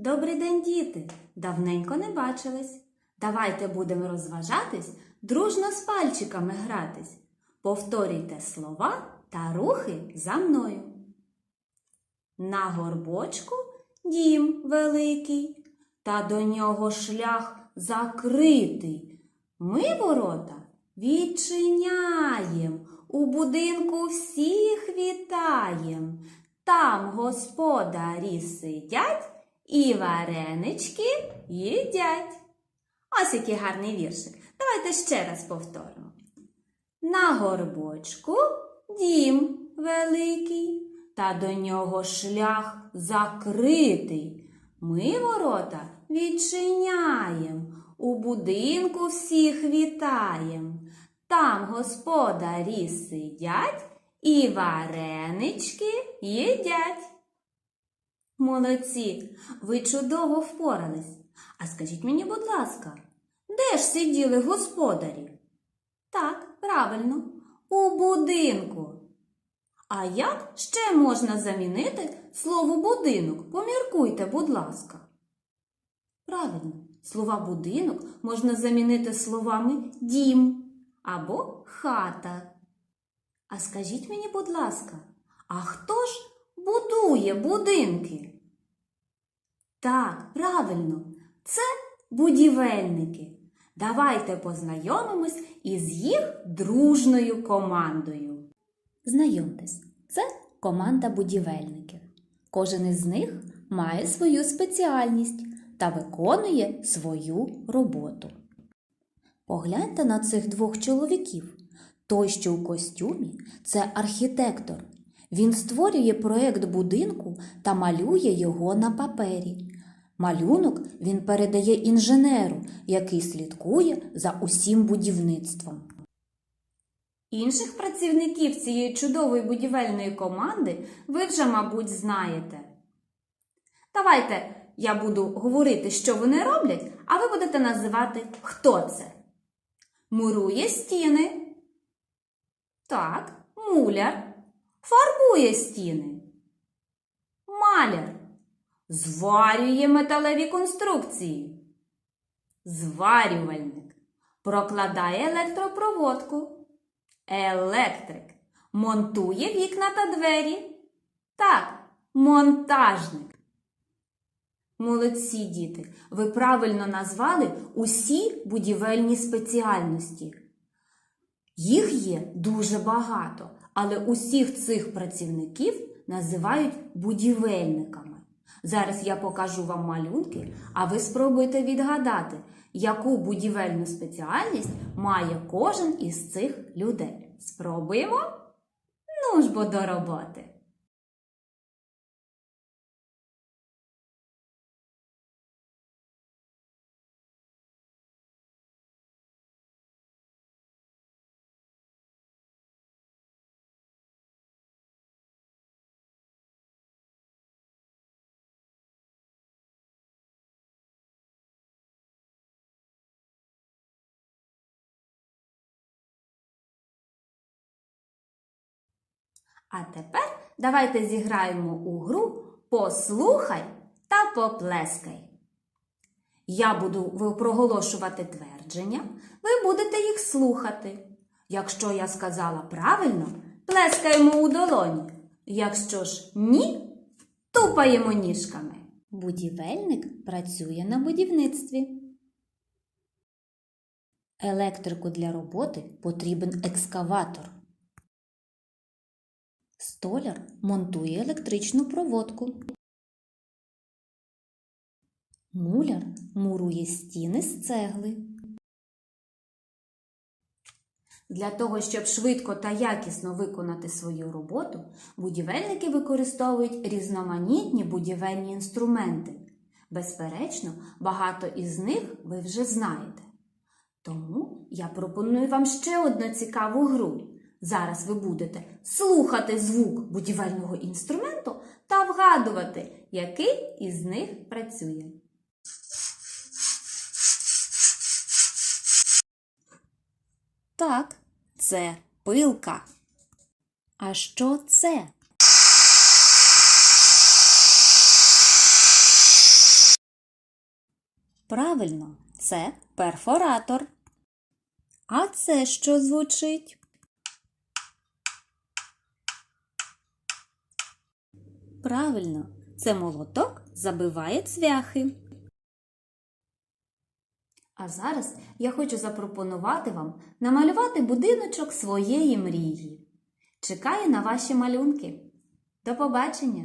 Добрий день, діти! Давненько не бачились. Давайте будемо розважатись, дружно з пальчиками гратись. Повторюйте слова та рухи за мною. На горбочку дім великий, та до нього шлях закритий. Ми ворота відчиняєм, у будинку всіх вітаєм. Там господарі сидять і варенички їдять. Ось який гарний віршик. Давайте ще раз повторимо. На горбочку дім великий, та до нього шлях закритий. Ми ворота відчиняєм, у будинку всіх вітаєм. Там господарі сидять і варенички їдять. Молодці, ви чудово впорались. А скажіть мені, будь ласка, де ж сиділи господарі? Так, правильно, у будинку. А як ще можна замінити слово будинок? Поміркуйте, будь ласка. Правильно, слова будинок можна замінити словами дім або хата. А скажіть мені, будь ласка, а хто ж будує будинки? Так, правильно, це будівельники. Давайте познайомимось із їх дружною командою. Знайомтесь, це команда будівельників. Кожен із них має свою спеціальність та виконує свою роботу. Погляньте на цих двох чоловіків. Той, що у костюмі, це архітектор. Він створює проєкт будинку та малює його на папері. Малюнок він передає інженеру, який слідкує за усім будівництвом. Інших працівників цієї чудової будівельної команди ви вже, мабуть, знаєте. Давайте я буду говорити, що вони роблять, а ви будете називати, хто це. Мурує стіни. Так, муляр. Фарбує стіни. Маляр. Зварює металеві конструкції. Зварювальник. Прокладає електропроводку. Електрик. Монтує вікна та двері. Так, монтажник. Молодці діти, ви правильно назвали усі будівельні спеціальності. Їх є дуже багато, але усіх цих працівників називають будівельниками. Зараз я покажу вам малюнки, а ви спробуйте відгадати, яку будівельну спеціальність має кожен із цих людей. Спробуємо? Ну ж бо до роботи. А тепер давайте зіграємо у гру Послухай та поплескай. Я буду проголошувати твердження, ви будете їх слухати. Якщо я сказала правильно, плескаємо у долоні. Якщо ж ні, тупаємо ніжками. Будівельник працює на будівництві. Електрику для роботи потрібен екскаватор. Столяр монтує електричну проводку. Муляр мурує стіни з цегли. Для того, щоб швидко та якісно виконати свою роботу, будівельники використовують різноманітні будівельні інструменти. Безперечно, багато із них ви вже знаєте. Тому я пропоную вам ще одну цікаву гру. Зараз ви будете слухати звук будівельного інструменту та вгадувати, який із них працює. Так, це пилка. А що це? Правильно, це перфоратор. А це що звучить? Правильно, це молоток забиває цвяхи. А зараз я хочу запропонувати вам намалювати будиночок своєї мрії. Чекаю на ваші малюнки. До побачення!